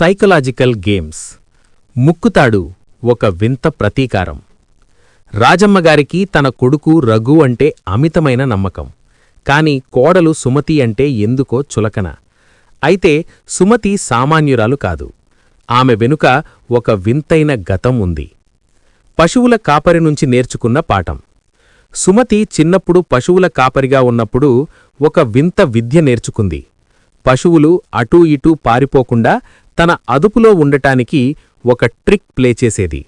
Psychological games. ముక్కుతాడు ఒక వింత ప్రతీకారం. రాజమ్మగారికి తన కొడుకు రఘు అంటే అమితమైన నమ్మకం. కాని కోడలు సుమతి అంటే ఎందుకో చులకన. అయితే సుమతి సామాన్యురాలు కాదు. ఆమె వెనుక ఒక వింతైన గతం ఉంది. పశువుల కాపరి నుంచి నేర్చుకున్న పాఠం. సుమతి చిన్నప్పుడు పశువుల కాపరిగా ఉన్నప్పుడు ఒక వింత విద్య నేర్చుకుంది. పశువులు అటూ ఇటూ పారిపోకుండా తన అదుపులో ఉండటానికి ఒక ట్రిక్ ప్లే చేసేది.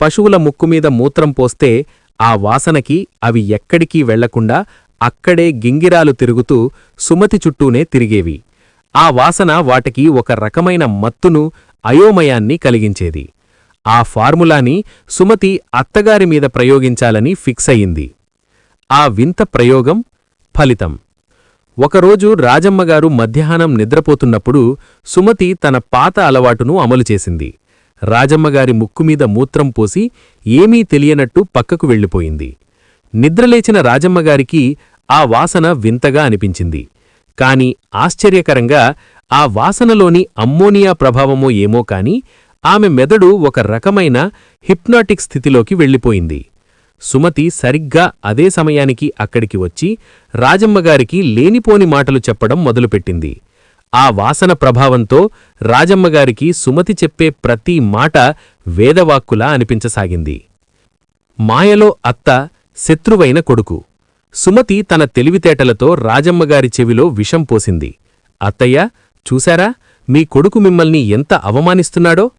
పశువుల ముక్కుమీద మూత్రం పోస్తే ఆ వాసనకి అవి ఎక్కడికీ వెళ్ళకుండా అక్కడే గింగిరాలు తిరుగుతూ సుమతి చుట్టూనే తిరిగేవి. ఆ వాసన వాటికి ఒక రకమైన మత్తును అయోమయాన్ని కలిగించేది. ఆ ఫార్ములాని సుమతి అత్తగారి మీద ప్రయోగించాలని ఫిక్స్ అయింది. ఆ వింత ప్రయోగం ఫలితం. ఒకరోజు రాజమ్మగారు మధ్యాహ్నం నిద్రపోతున్నప్పుడు సుమతి తన పాత అలవాటును అమలు చేసింది. రాజమ్మగారి ముక్కుమీద మూత్రం పోసి ఏమీ తెలియనట్టు పక్కకు వెళ్ళిపోయింది. నిద్రలేచిన రాజమ్మగారికి ఆ వాసన వింతగా అనిపించింది. కాని ఆశ్చర్యకరంగా ఆ వాసనలోని అమ్మోనియా ప్రభావమో ఏమో కాని ఆమె మెదడు ఒక రకమైన హిప్నాటిక్ స్థితిలోకి వెళ్ళిపోయింది. సుమతి సరిగ్గా అదే సమయానికి అక్కడికి వచ్చి రాజమ్మగారికి లేనిపోని మాటలు చెప్పడం మొదలుపెట్టింది. ఆ వాసన ప్రభావంతో రాజమ్మగారికి సుమతి చెప్పే ప్రతి మాట వేదవాక్కులా అనిపించసాగింది. మాయలో అత్త శత్రువైన కొడుకు. సుమతి తన తెలివితేటలతో రాజమ్మగారి చెవిలో విషం పోసింది. అత్తయ్య చూశారా? మీ కొడుకు మిమ్మల్ని ఎంత అవమానిస్తున్నాడో?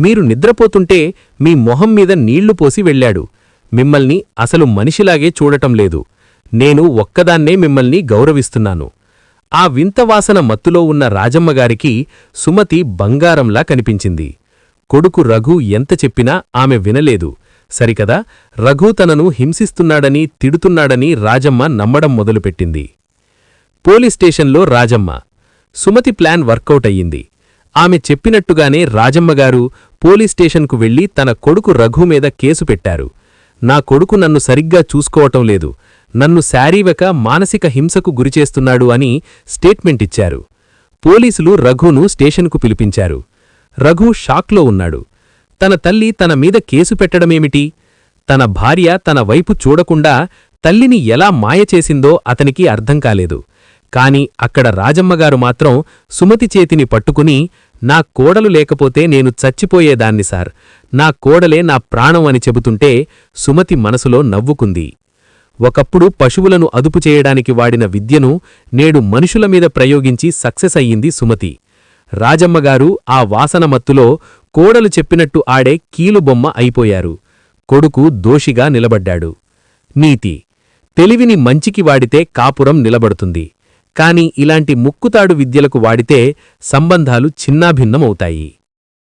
మీరు నిద్రపోతుంటే మీ మొహం మీద నీళ్ళు పోసి వెళ్ళాడు. మిమ్మల్ని అసలు మనిషిలాగే చూడటం లేదు. నేను ఒక్కదాన్నే మిమ్మల్ని గౌరవిస్తున్నాను. ఆ వింత వాసన మత్తులో ఉన్న రాజమ్మగారికి సుమతి బంగారంలా కనిపించింది. కొడుకు రఘు ఎంత చెప్పినా ఆమె వినలేదు. సరికదా రఘు తనను హింసిస్తున్నాడని తిడుతున్నాడని రాజమ్మ నమ్మడం మొదలుపెట్టింది. పోలీస్ స్టేషన్లో రాజమ్మ. సుమతి ప్లాన్ వర్కౌట్ అయ్యింది. ఆమె చెప్పినట్టుగానే రాజమ్మగారు పోలీస్ స్టేషన్కు వెళ్ళి తన కొడుకు రఘు మీద కేసు పెట్టారు. నా కొడుకు నన్ను సరిగ్గా చూసుకోవటం లేదు. నన్ను శారీరక మానసిక హింసకు గురిచేస్తున్నాడు అని స్టేట్మెంట్ ఇచ్చారు. పోలీసులు రఘును స్టేషన్కు పిలిపించారు. రఘు షాక్లో ఉన్నాడు. తన తల్లి తన మీద కేసు పెట్టడమేమిటి? తన భార్య తన వైపు చూడకుండా తల్లిని ఎలా మాయ చేసిందో అతనికి అర్థం కాలేదు. కాని అక్కడ రాజమ్మగారు మాత్రం సుమతి చేతిని పట్టుకుని నా కోడలు లేకపోతే నేను చచ్చిపోయేదాన్ని సార్. నా కోడలే నా ప్రాణం అని చెబుతుంటే సుమతి మనసులో నవ్వుకుంది. ఒకప్పుడు పశువులను అదుపు చేయడానికి వాడిన విద్యను నేడు మనుషుల మీద ప్రయోగించి సక్సెస్ అయ్యింది సుమతి. రాజమ్మగారు ఆ వాసన మత్తులో కోడలు చెప్పినట్టు ఆడే కీలుబొమ్మ అయిపోయారు. కొడుకు దోషిగా నిలబడ్డాడు. నీతి తెలివిని మంచికి వాడితే కాపురం నిలబడుతుంది. కాని ఇలాంటి ముక్కుతాడు విద్యలకు వాడితే సంబంధాలు చిన్నాభిన్నమవుతాయి.